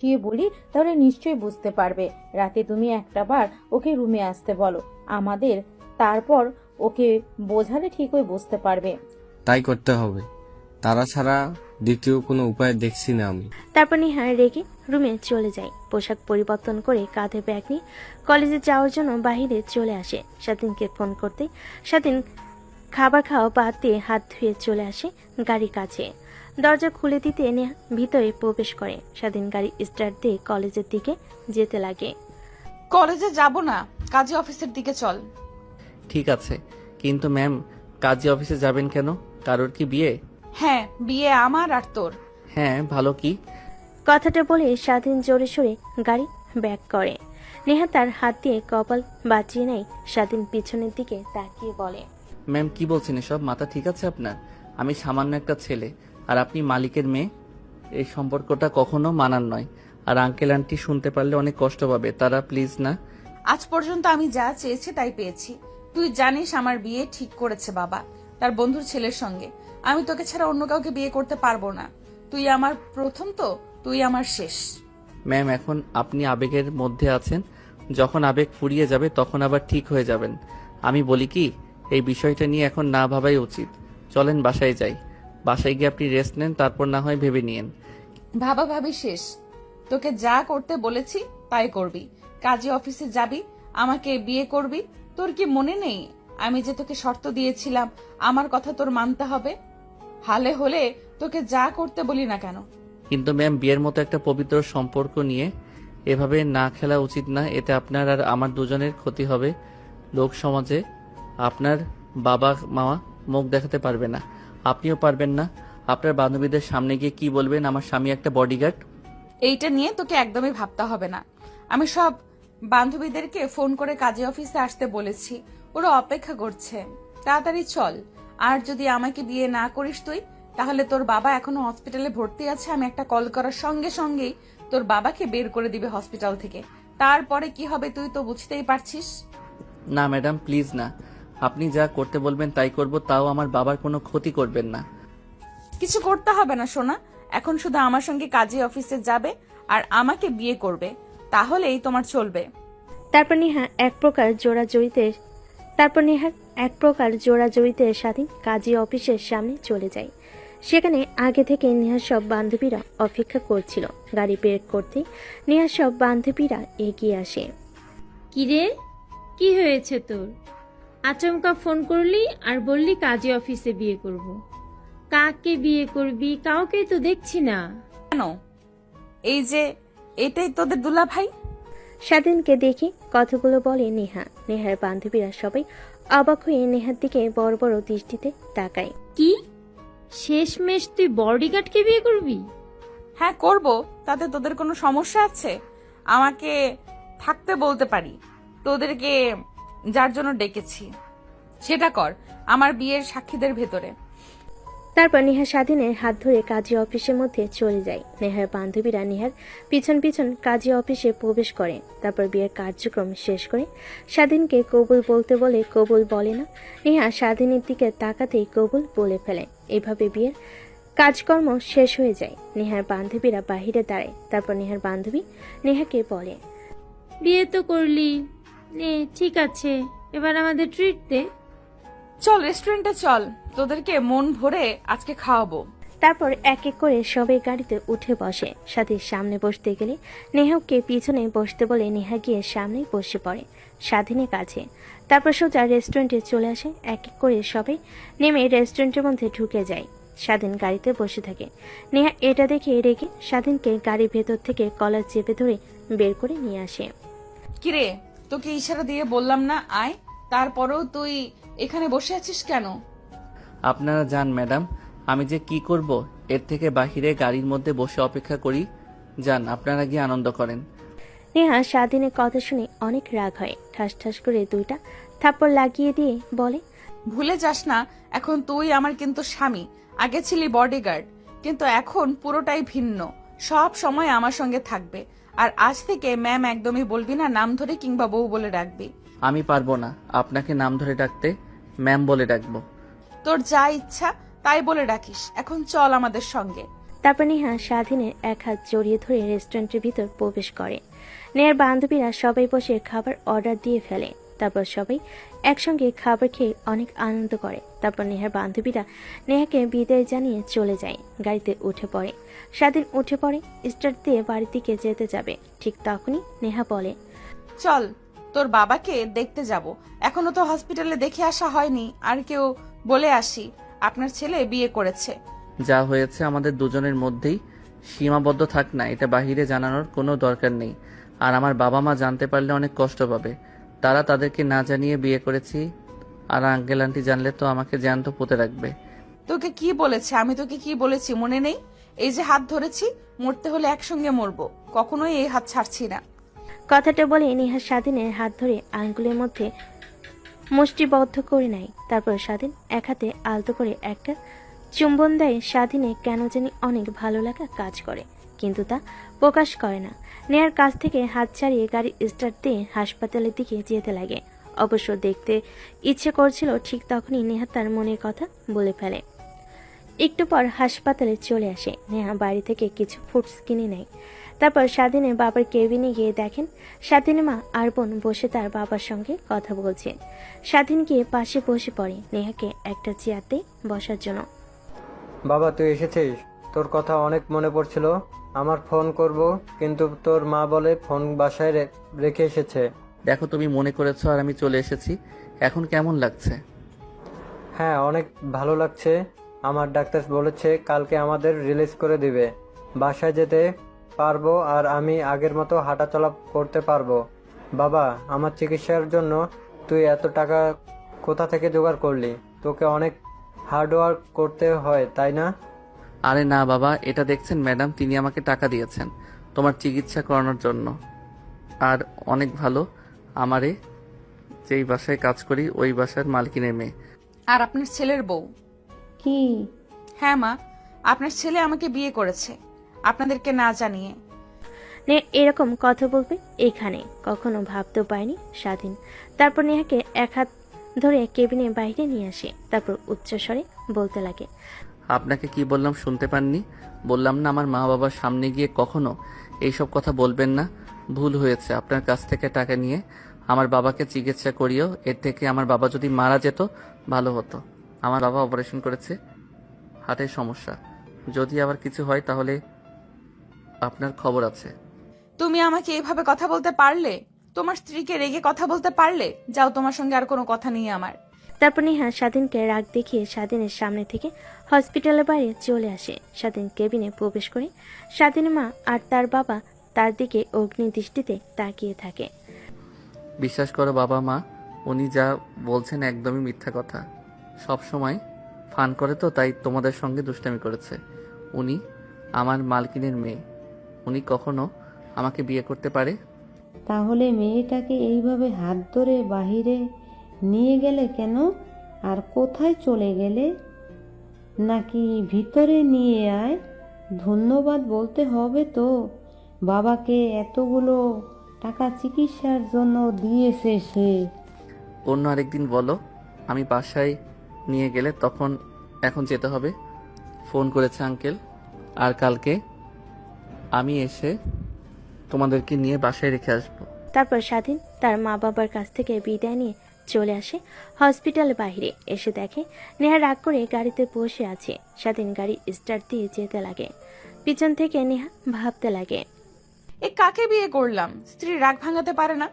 বুঝিয়ে বলি তাহলে নিশ্চয়ই বুঝতে পারবে। রাতে তুমি একটা বার ওকে রুমে আসতে বলো। আমাদের তারপর ওকে বোঝালে ঠিক ঠিকই বুঝতে পারবে। তাই করতে হবে। তারা ছাড়া দ্বিতীয় কোনো উপায় দেখছি না আমি। তারপর নিহার রেগে রুমে চলে যায়। পোশাক পরিবর্তন করে কাঁধে ব্যাগ নিয়ে কলেজে যাওয়ার জন্য বাইরে চলে আসে। স্বাধীনকে ফোন করতে স্বাধীন খাবার খাওয়া বাদ দিয়ে হাত ধুয়ে চলে আসে গাড়ির কাছে। দরজা খুলে দিতে নেহা ভিতরে প্রবেশ করে। স্বাধীন গাড়ি স্টার্ট দিয়ে কলেজের দিকে যেতে লাগে। কলেজে যাব না কাজী অফিসের দিকে চল। ঠিক আছে কিন্তু ম্যাম কাজী অফিসে যাবেন কেন? কারোর কি বিয়ে? হ্যাঁ বিয়ে আমার আর তোর। হ্যাঁ ভালো কি? কথাটা বলে স্বাধীন জোরে সোরে গাড়ি ব্যাক করে। নেহা তার হাত দিয়ে কপাল বাঁচিয়ে নেয় স্বাধীন পিছনের দিকে তাকিয়ে বলে। ম্যাম কি বলছেন এসব? মাথা ঠিক আছে আপনার? আমি সামান্য একটা ছেলে। আর আপনি মালিকের মেয়ে এই সম্পর্কটা কখনো মানার নয়। আর আঙ্কেল আন্টি শুনতে পারলে অনেক কষ্ট পাবে। তারা প্লিজ না। আজ পর্যন্ত আমি যা চেয়েছি তাই পেয়েছি। তুই জানিস আমার বিয়ে ঠিক করেছে বাবা তার বন্ধুর ছেলের সঙ্গে। আমি তোকে ছাড়া অন্য কাউকে বিয়ে করতে পারব না। তুই আমার প্রথম তো তুই আমার শেষ। ম্যাম এখন আপনি আবেগের মধ্যে আছেন। যখন আবেগ ফুরিয়ে যাবে তখন আবার ঠিক হয়ে যাবেন। আমি বলি কি এই বিষয়টা নিয়ে এখন না ভাবাই উচিত। চলেন বাসায় যাই। বাসায় গিয়ে আপনি রেস্ট নেন তারপর না হয় ভেবে নিয়েন। ভাবা ভাবি শেষ। তোকে যা করতে বলেছি তাই করবি। কাজে অফিসে যাবি আমাকে বিয়ে করবি। তোর কি মনে নেই? আমি যে তোকে শর্ত দিয়েছিলাম আমার কথা তোর মানতে হবে? হালে হলে তোকে যা করতে বলি না কেন? কিন্তু ম্যাম বিয়ের মতো একটা পবিত্র সম্পর্ক নিয়ে এভাবে না খেলা উচিত না। এতে আপনার আর আমার দুজনের ক্ষতি হবে। লোক সমাজে আপনার বাবা মা মুখ দেখাতে পারবে না। আপনিও পারবেন না। আপনার বান্ধবীদের সামনে গিয়ে কি বলবেন? আমার স্বামী একটা বডিগার্ড এইটা নিয়ে তোকে একদমই ভাবতে হবে না। আমি সব বান্ধবীদেরকে ফোন করে কাজে অফিসে আসতে বলেছি। ওরা অপেক্ষা করছে। তাড়াতাড়ি চল। আর যদি আমাকে বিয়ে না করিস তুই তাহলে তোর বাবা এখনও হসপিটালে ভর্তি আছে। আমি একটা কল করার সঙ্গে সঙ্গেই তোর বাবাকে বের করে দিবে হসপিটাল থেকে। তারপরে কি হবে তুই তো বুঝতেই পারছিস। না ম্যাডাম প্লিজ না। আপনি যা করতে বলবেন তাই করব তাও আমার বাবার কোনো ক্ষতি করবেন না। কিছু করতে হবে না সোনা। এখন শুধু আমার সঙ্গে কাজী অফিসে যাবে আর আমাকে বিয়ে করবে। তাহলেই তোমার চলবে। তারপর নেহা এক প্রকার জোড়া জোড়াজড়িতে তারপর নেহার এক প্রকার জোড়া জোড়াজড়িতে স্বাধীন কাজী অফিসের সামনে চলে যায়। সেখানে আগে থেকে নেহার সব বান্ধবীরা অপেক্ষা করছিল। গাড়ি বের করতে নেহার সব বান্ধবীরা এগিয়ে আসে। কিরে? কি হয়েছে তোর? আচমকা ফোন করলি আর বললি কাজী অফিসে বিয়ে করব। কাকে বিয়ে করবি? কাউকেই তো দেখছি না। কেন? এই যে এটাই তোদের দুলা ভাই স্বাধীনকে দেখে কথাগুলো বলে নেহা। নেহার বান্ধবীরা সবাই অবাক হয়ে নেহার দিকে বড় বড় দৃষ্টিতে তাকায়। কি? শেষমেশ তুই বডিগার্ডকে বিয়ে করবি? হ্যাঁ করব। তাতে তোদের কোনো সমস্যা আছে? আমাকে থাকতে বলতে পারি। তোদেরকে যার জন্য ডেকেছি। সেটা কর আমার বিয়ের সাক্ষীদের ভেতরে। তারপর নেহা স্বাধীনের হাত ধরে কাজী অফিসের মধ্যে চলে যায়। নেহার বান্ধবীরা নেহার পিছন পিছন কাজী অফিসে প্রবেশ করে। তারপর বিয়ের কার্যক্রম শেষ করে। স্বাধীনকে কবুল বলতে বলে কবুল বলে না নেহা স্বাধীনের দিকে তাকাতেই কবুল বলে ফেলে। এভাবে বিয়ের কাজকর্ম শেষ হয়ে যায়। নেহার বান্ধবীরা বাহিরে দাঁড়ায়। তারপর নেহার বান্ধবী নেহাকে বলে বিয়ে তো করলি। নে ঠিক আছে। এবার আমাদের ট্রিট দে। চল রেস্টুরেন্টে চল। তোদেরকে মন ভরে আজকে খাওয়াবো। তারপর এক এক করে সবাই গাড়িতে উঠে বসে। সাথে সামনে বসতে গেলে নেহাকে পিছনে বসতে বলে নেহা গিয়ে সামনেই বসে পড়ে স্বাধীনের কাছে। তারপর সোজা রেস্টুরেন্টে চলে আসে। এক এক করে সবাই নেমে রেস্টুরেন্টের মধ্যে ঢুকে যায়। স্বাধীন গাড়িতে বসে থাকে। নেহা এটা দেখে রেখে স্বাধীনকে গাড়ির ভেতর থেকে কলার চেপে ধরে বের করে নিয়ে আসে। কিরে তোকে ইশারা দিয়ে বললাম না আয়। তারপরেও তুই এখানে বসে আছিস কেন? আপনারা যান ম্যাডাম। আমি যে কি করব এর থেকে বাহিরে গাড়ির মধ্যে বসে অপেক্ষা করি। যান আপনারা গিয়ে আনন্দ করেন। নেহা স্বাধীনের কথা শুনে অনেক রাগ হয়। ঠাস ঠাস করে দুইটা থাপ্পড় লাগিয়ে দিয়ে বলে ভুলে যাস না এখন তুই আমার কিন্তু স্বামী। আগে ছিলি বডিগার্ড কিন্তু এখন পুরোটাই ভিন্ন। সব সময় আমার সঙ্গে থাকবে। আর আজ থেকে ম্যাম একদমই বলবি না নাম ধরে কিংবা বউ বলে ডাকবি। আমি পারব না। আপনাকে নাম ধরে ডাকতে ম্যাম বলে ডাকবো। তোর যা ইচ্ছা তাই বলে ডাকিস। এখন চল আমাদের সঙ্গে। তারপর নেহা স্বাধীনের এক হাত জড়িয়ে ধরে রেস্টুরেন্টের ভিতর প্রবেশ করে। নেহার বান্ধবীরা সবাই বসে খাবার অর্ডার দিয়ে ফেলে। তারপর সবাই একসঙ্গে খাবার খেয়ে অনেক আনন্দ করে। তারপর নেহার বান্ধবীরা নেহাকে বিদায় জানিয়ে চলে যায়। গাড়িতে উঠে পড়ে। স্বাধীন উঠে পড়ে স্টার্ট দিয়ে বাড়ির দিকে যেতে যাবে। ঠিক তখনই নেহা বলে চল তোর বাবাকে দেখতে যাব। এখনও তো হসপিটালে দেখে আসা হয়নি। আর কেউ বলে আসি আপনার ছেলে বিয়ে করেছে। যা হয়েছে আমাদের দুজনের মধ্যেই সীমাবদ্ধ থাক না এটা বাহিরে জানানোর কোনো দরকার নেই। আর আমার বাবা মা জানতে পারলে অনেক কষ্ট পাবে। তারা তাদেরকে না জানিয়ে বিয়ে করেছি। আর আঙ্কেল আন্টি জানলে তো আমাকে জ্যান্ত পুঁতে রাখবে। তোকে কি বলেছে? আমি তোকে কি বলেছি মনে নেই? এই যে হাত ধরেছি মরতে হলে একসঙ্গে মরবো। কখনোই এই হাত ছাড়ছি না। কথাটা বলে নেহা স্বাধীনের হাত ধরে আঙ্গুলের মধ্যে মুষ্টিবদ্ধ করে নেয়। তারপর স্বাধীন এক হাতে আলতো করে একটা চুম্বন দেয় স্বাধীনে কেন জানি অনেক ভালো লাগা কাজ করে, কিন্তু তা প্রকাশ করে না। নেয়ার কাছ থেকে হাত ছাড়িয়ে গাড়ি স্টার্ট দিয়ে হাসপাতালের দিকে যেতে লাগে। অবশ্য দেখতে ইচ্ছে করছিল ঠিক তখনই নেহা তার মনের কথা বলে ফেলে। একটু পর হাসপাতালে চলে আসে। নেহা বাড়ি থেকে কিছু ফুডস কিনে নেয়। তারপর স্বাধীনের বাবার কেবিনে গিয়ে দেখেন স্বাধীনের মা আর বোন বসে তার বাবার সঙ্গে কথা বলছে। স্বাধীন গিয়ে পাশে বসে পড়ে নেহাকে একটা চেয়ারতে বসার জন্য। বাবা তুই এসেছিস? তোর কথা অনেক মনে পড়ছিল। আমার ফোন করব কিন্তু তোর মা বলে ফোন বাসায় রে- রেখে এসেছে। দেখো তুমি মনে করেছ আর আমি চলে এসেছি। এখন কেমন লাগছে? হ্যাঁ অনেক ভালো লাগছে। আমার ডাক্তার বলেছে কালকে আমাদের রিলিজ করে দিবে। বাসায় যেতে পারব আর আমি আগের মতো হাঁটাচলা করতে পারব। বাবা আমার চিকিৎসার জন্য তুই এত টাকা কোথা থেকে জোগাড় করলি? তোকে অনেক হার্ডওয়ার্ক করতে হয় তাই না? আরে না বাবা এটা দেখছেন ম্যাডাম তিনি আমাকে টাকা দিয়েছেন তোমার চিকিৎসা করানোর জন্য। আর অনেক ভালো আমারে যেই বাসায় কাজ করি ওই বাসার মালকিনের মেয়ে। আর আপনার ছেলের বউ। কি? হ্যাঁ মা আপনার ছেলে আমাকে বিয়ে করেছে আপনাদেরকে না জানিয়ে। নে এরকম কথা বলবে এখানে কখনো ভাবতেও পায়নি স্বাধীন। তারপর নেহাকে এক হাত ধরে কেবিনে বাইরে নিয়ে আসে তারপর উচ্চস্বরে বলতে লাগে আপনাকে কি বললাম শুনতে পাননি? বললাম না আমার মা বাবার সামনে গিয়ে কখনো এইসব কথা বলবেন না। ভুল হয়েছে আপনার কাছ থেকে টাকা নিয়ে। আমার বাবাকে চিকিৎসা করিও এর থেকে আমার বাবা যদি মারা যেত ভালো হতো। আমার বাবা অপারেশন করেছে হার্টের সমস্যা। যদি আবার কিছু হয় তাহলে আপনার খবর আছে। তুমি আমাকে এভাবে কথা বলতে পারলে? তোমার স্ত্রীকে রেগে কথা বলতে পারলে? যাও তোমার সঙ্গে আর কোনো কথা নেই আমার। তারপর নেহা স্বাধীনকে রাগ দেখিয়ে স্বাধীনের সামনে থেকে হসপিটালের বাইরে চলে আসে। স্বাধীন কেবিনে প্রবেশ করে স্বাধীন মা আর তার বাবা তার দিকে অগ্নি দৃষ্টিতে তাকিয়ে থাকে। বিশ্বাস করো বাবা মা উনি যা বলছেন একদমই মিথ্যা কথা। সব সময় ফান করে তো তাই তোমাদের সঙ্গে দুষ্টামি করেছে। উনি আমার মালকিনের মেয়ে। উনি কখনো আমাকে বিয়ে করতে পারে? তাহলে মেয়েটাকে এইভাবে হাত ধরে বাহিরে নিয়ে গেলে কেন? আর কোথায় চলে গেলে? নাকি ভিতরে নিয়ে আয়? ধন্যবাদ বলতে হবে তো। বাবাকে এতগুলো টাকা চিকিৎসার জন্য দিয়েছে সে। অন্য আরেকদিন বলো, আমি বাসায় নিয়ে গেলে তখন এখন যেতে হবে। ফোন করেছে আঙ্কেল, আর কালকে আমি এসে তোমাদেরকে নিয়ে বাসায় রেখে আসব। তারপর স্বাধীন তার মা বাবার কাছ থেকে বিদায় নিয়ে চলে আসে হসপিটাল বাইরে এসে দেখে নেহা রাগ করে গাড়িতে বসে আছে। স্বাধীন গাড়ি স্টার্ট দিয়ে যেতে লাগে। পিছন থেকে নেহা ভাবতে লাগে এ কাকে বিয়ে করলাম? স্ত্রী রাগ ভাঙাতে পারে না।